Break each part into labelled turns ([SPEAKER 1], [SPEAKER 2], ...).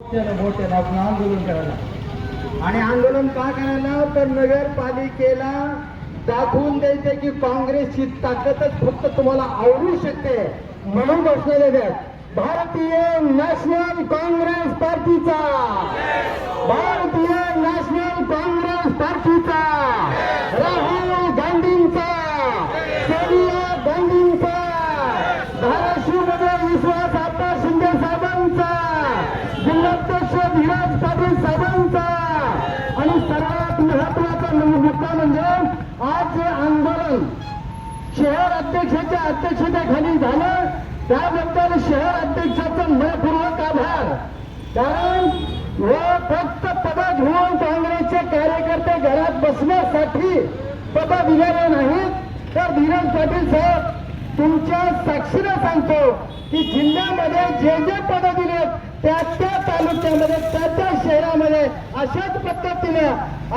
[SPEAKER 1] आंदोलन करायला
[SPEAKER 2] आणि आंदोलन का करायला? तर नगरपालिकेला दाखवून द्यायचं की काँग्रेसची ताकदच फक्त तुम्हाला आवडू शकते म्हणून घोषणा भारतीय नॅशनल काँग्रेस पार्टीचा! भारतीय नॅशनल काँग्रेस पार्टीचा! अध्यक्षतेखाली झालं. त्याबद्दल शहर अध्यक्षाचं मनपूर्वक आभार. कारण व फक्त पद घेऊन काँग्रेसचे कार्यकर्ते घरात बसण्यासाठी पद दिलेले नाहीत. तर धीरज पाटील साहेब तुमच्या साक्षीनं सांगतो की जिल्ह्यामध्ये जे जे पद दिलेत त्या त्या तालुक्यामध्ये त्या त्या शहरामध्ये अशाच पद्धतीने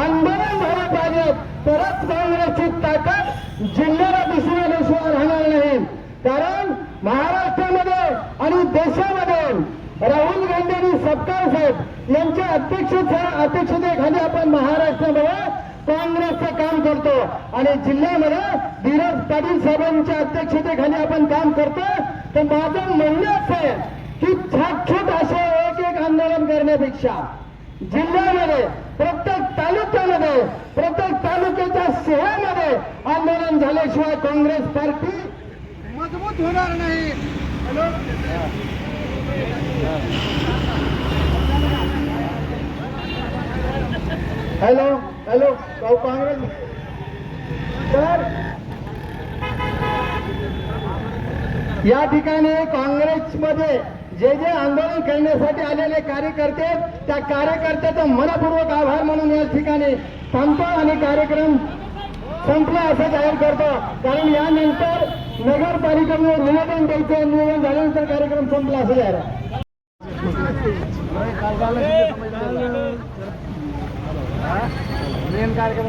[SPEAKER 2] आंदोलन झालं पाहिजे तरच काँग्रेसची ताकद जिल्ह्याला दिसून आल्याशिवाय राहणार नाही. कारण महाराष्ट्रामध्ये आणि देशामध्ये राहुल गांधी आणि सत्तार साहेब यांच्या अध्यक्ष अध्यक्षतेखाली आपण महाराष्ट्रामध्ये काँग्रेसचं काम करतो. आणि जिल्ह्यामध्ये धीरज पाटील साहेबांच्या अध्यक्षतेखाली आपण काम करतो. तर माझं म्हणणं असं आहे की छाटछूट असे एक एक आंदोलन करण्यापेक्षा जिल्ह्यामध्ये प्रत्येक तालुक्यामध्ये प्रत्येक तालुक्याच्या शहरामध्ये आंदोलन झाल्याशिवाय काँग्रेस पार्टी मजबूत होणार नाही. हॅलो? हॅलो? काँग्रेस तर या ठिकाणी काँग्रेसमध्ये जे जे आंदोलन करण्यासाठी आलेले कार्यकर्ते त्या कार्यकर्त्याचा मनपूर्वक आभार म्हणून या ठिकाणी थांबतो आणि कार्यक्रम संपला असं जाहीर करतो. कारण यानंतर नगरपालिकेमध्ये निवेदन द्यायचं निवेदन झाल्यानंतर कार्यक्रम संपला असं जाहीर
[SPEAKER 1] मेन कार्यक्रम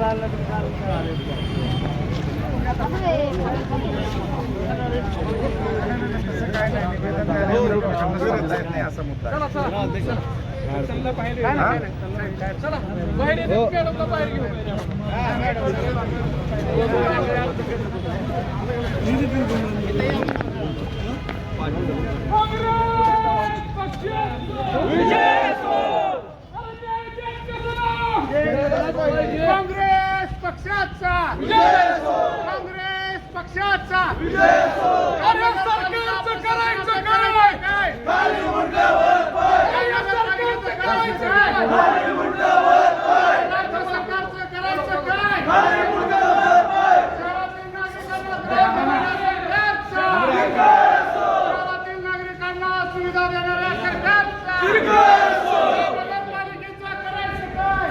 [SPEAKER 1] राहिला
[SPEAKER 3] काँग्रेस पक्षाचा. काँग्रेस पक्षाचा अरे सरकारचं करायचं काय काय सरकारचं करायचं काय राज्य सरकारचं करायचं काय शहरातील नागरिकांना सुविधा देणाऱ्या सरकारचा नगरपालिकेचं करायचं काय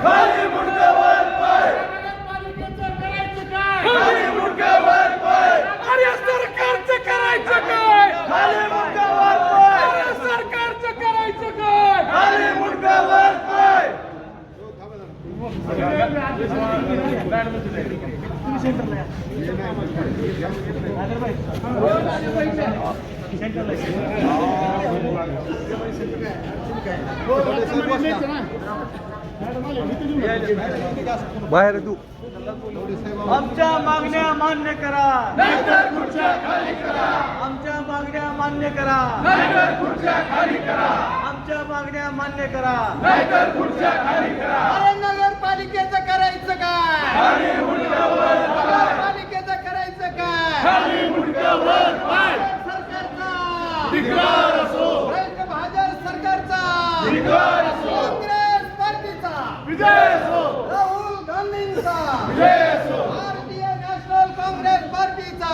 [SPEAKER 3] नगरपालिकेचं करायचं काय अरे सरकारचं करायचं काय अरे सरकारचं करायचं काय
[SPEAKER 1] बाहेर तू.
[SPEAKER 4] आमच्या मागण्या मान्य करा. आमच्या मागण्या मान्य करा. आमच्या मागण्या मान्य करा.
[SPEAKER 2] अरे नगरपालिकेचं करायचं काय पालिकेचं करायचं काय सरकारचा रवींद्र महाजन सरकारचा काँग्रेस पार्टीचा राहुल गांधींचा भारतीय नॅशनल काँग्रेस पार्टीचा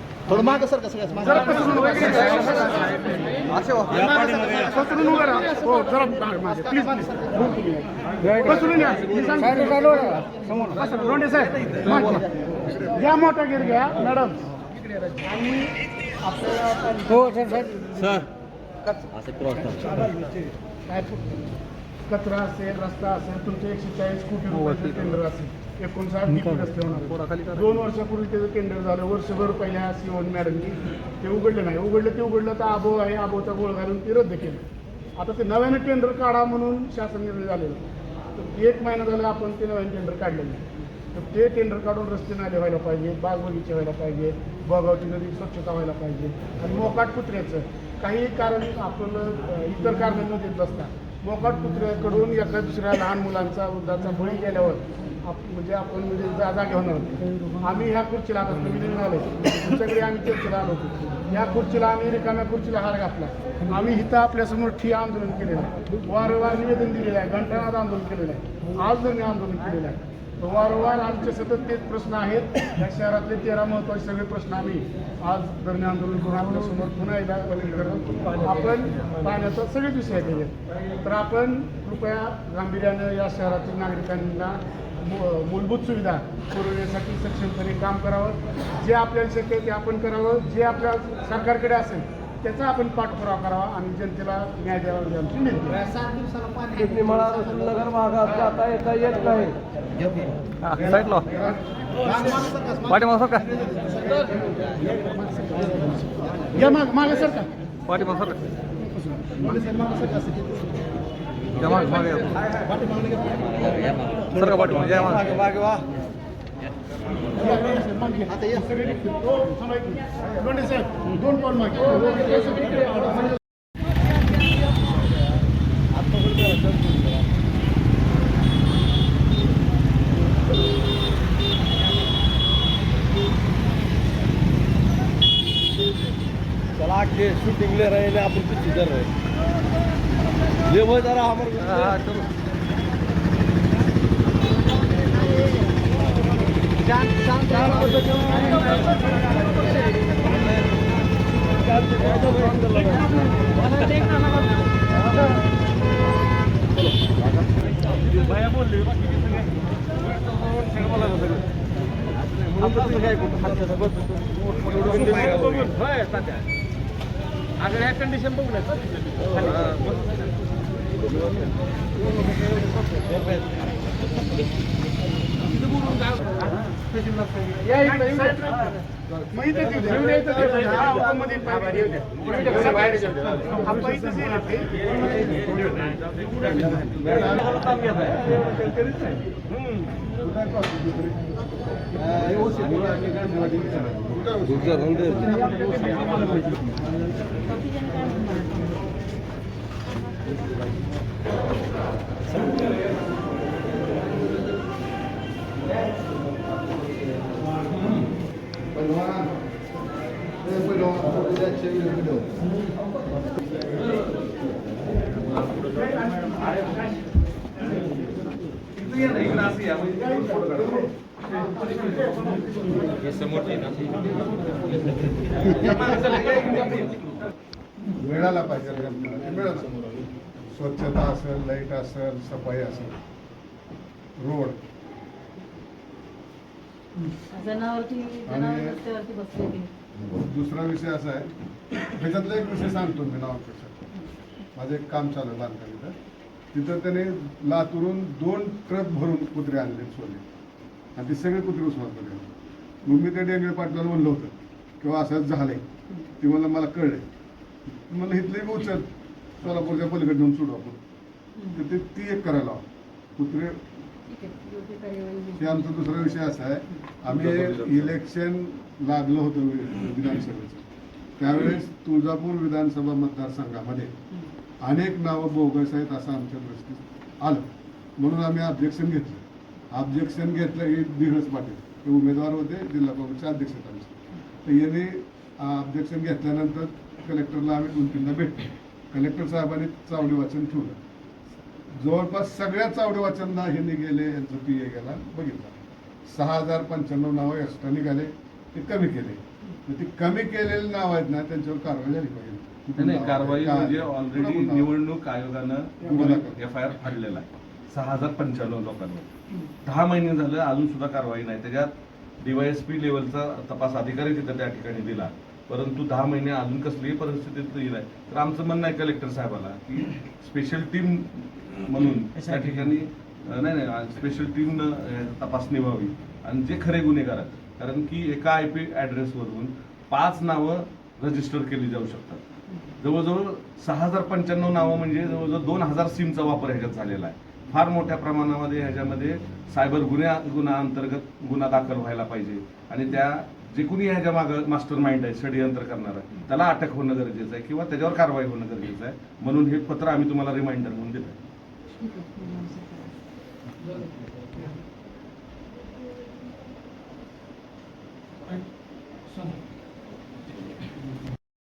[SPEAKER 1] थोडं मागं सर कसं.
[SPEAKER 3] हो. या मोठा गेट घ्या मॅडम. आणि हो सर. कचरा. असेल रस्ता असेल तुमचे एकशे चाळीस कोटी रुपयाचं टेंडर असेल. एकोणसाठ दोन वर्षापूर्वी त्याचं टेंडर झालं. वर्षभर पहिल्या सीओन मॅडमनी ते उघडलं नाही. उघडलं ते उघडलं तर आबो आहे आबोचा गोळ घालून ते रद्द केलं. आता ते नव्यानं टेंडर काढा म्हणून शासन निर्णय झालेलं तर एक महिना झाला आपण ते नव्यानं टेंडर काढलेलं तर ते टेंडर काढून रस्ते नाले व्हायला पाहिजे बाग बगीचे व्हायला पाहिजे गोगावची नदी स्वच्छता व्हायला पाहिजे. आणि मोकाट कुत्र्याचं काही कारण आपण अ, इतर कारण देत बसतात मोकाट कुत्र्याकडून एका दुसऱ्या लहान मुलांचा वृद्धाचा बळी गेल्यावर आप म्हणजे आपण म्हणजे जा घेऊन होणार आम्ही ह्या खुर्चीला आता नवीन आलो. तुमच्याकडे आम्ही चर्चेला आलो होतो. या खुर्चीला आम्ही रिकाम्या खुर्चीला हार घातला. आम्ही इथं आपल्यासमोर ठिय्या आंदोलन केलेलं आहे. वारंवार निवेदन दिलेलं आहे. घंटानाद आंदोलन केलेलं आहे. आज जर आंदोलन केलेलं आहे. वारंवार आमचे सतत तेच प्रश्न आहेत. या शहरातले तेरा महत्त्वाचे सगळे प्रश्न आम्ही आज दरम्यान आंदोलन करून पुन्हा एकदा करतो आपण पाण्याचा सगळेच विषय आहेत तर आपण कृपया गांभीर्यानं या शहरातील नागरिकांना मूलभूत सुविधा पुरवण्यासाठी सक्षमपणे काम करावं. जे आपल्याला शक्य आहे ते आपण करावं. जे आपल्या सरकारकडे असेल त्याचा आपण पाठपुरावा करावा आणि जनतेला न्याय द्यावा ही आमची विनंती आहे.
[SPEAKER 5] नगर भागात जाता येता येत नाही. पाठीमाग का
[SPEAKER 3] या माग मागे सर का
[SPEAKER 5] पाठीमाग सर या माग मागे सर का पाठीमाग या माग.
[SPEAKER 3] साहेब दोन
[SPEAKER 1] चला के शूटिंग ले रहे हैं अपन कुछ इधर रहे ये वो जरा हमारे
[SPEAKER 3] कंडिशन बघू या इकडे, इकडे. मग इथं ते घेऊन यायचं ते. हा, ओपनमध्ये पाय घेऊन द्या. घेऊन द्या, कसं बाहेर येतं. हा, पण इथंच येईल ते.
[SPEAKER 1] पहलवान ये पहलवान अच्छे वीडियो मिळाला पाहिजे. स्वच्छता असेल लाइट असेल सफाई असेल. रोड.
[SPEAKER 6] जनावरती जनावर रस्त्यावरती
[SPEAKER 1] दुसरा विषय असा आहे त्याच्यातला एक विषय सांगतो मी नावापेक्षा. माझं एक काम चालू आहे तिथं त्याने लातूरून दोन ट्रक भरून कुत्रे आणले सोडले आणि ते सगळे कुत्रे उस्मात गेले मग मी त्या डेंगळे पाटलाला म्हणलं होतं किंवा हो, असंच झालंय. ते मला मला कळले मला इथले उचल. सोलापूरच्या पलीकडे नेऊन सोडू आपण. तर ते ती एक करायला कुत्रे हे आमचा दुसरा विषय असा आहे. आम्ही इलेक्शन लागलं होतं विधानसभेचं. त्यावेळेस तुळजापूर विधानसभा मतदारसंघामध्ये अनेक नावं बोगस आहेत असं आमच्या दृष्टीत आलं. म्हणून आम्ही ऑब्जेक्शन घेतलं. ऑब्जेक्शन घेतलं हे धीरज पाटील हे उमेदवार होते जिल्हा काँग्रेसचे अध्यक्ष आहेत आमचे. तर यांनी ऑब्जेक्शन घेतल्यानंतर कलेक्टरला आम्ही दोन तीनदा भेटलो. कलेक्टर साहेबांनी चावडी वाचन ठेवलं. जवळपास सगळ्या चावडे वाचनला हे निघेले यांचं पी ए गेला. बघितलं. सहा हजार पंच्याण्णव नावं एक्स्ट्रा निघाले. ते कमी केले. तर ती कमी केलेली नाव आहेत ना त्यांच्यावर कारवाई झाली पाहिजे.
[SPEAKER 7] नाही, कारवाई? म्हणजे ऑलरेडी? निवडणूक आयोगानं एफ आय आर फाडलेला आहे. सहा हजार पंच्याण्णव लोकांवर. दहा महिने झालं अजून सुद्धा कारवाई नाही. त्याच्यात डीवायएसपी लेवलचा तपास अधिकारी तिथं त्या ठिकाणी दिला. परंतु दहा महिने अजून कसलीही परिस्थितीत तर आमचं म्हणणं आहे कलेक्टर साहेबाला की स्पेशल टीम म्हणून त्या ठिकाणी नाही नाही स्पेशल टीम तपासणी व्हावी. आणि जे खरे गुन्हेगार आहेत. कारण की एका आय पी ॲड्रेसवरून पाच नावं रजिस्टर केली जाऊ शकतात. जवळजवळ सहा हजार पंच्याण्णव नावं म्हणजे जवळजवळ दोन हजार सिमचा वापर ह्याच्यात झालेला आहे. फार मोठ्या प्रमाणामध्ये ह्याच्यामध्ये सायबर गुन्ह्या गुन्हा अंतर्गत गुन्हा दाखल व्हायला पाहिजे. आणि त्या जे कुणी ह्याच्या मागं मास्टर माइंड आहे षडयंत्र करणार आहे त्याला अटक होणं गरजेचं आहे किंवा त्याच्यावर कारवाई होणं गरजेचं आहे. म्हणून हे पत्र आम्ही तुम्हाला रिमाइंडर म्हणून देत आहे
[SPEAKER 6] ठीक आहे नमस्कार.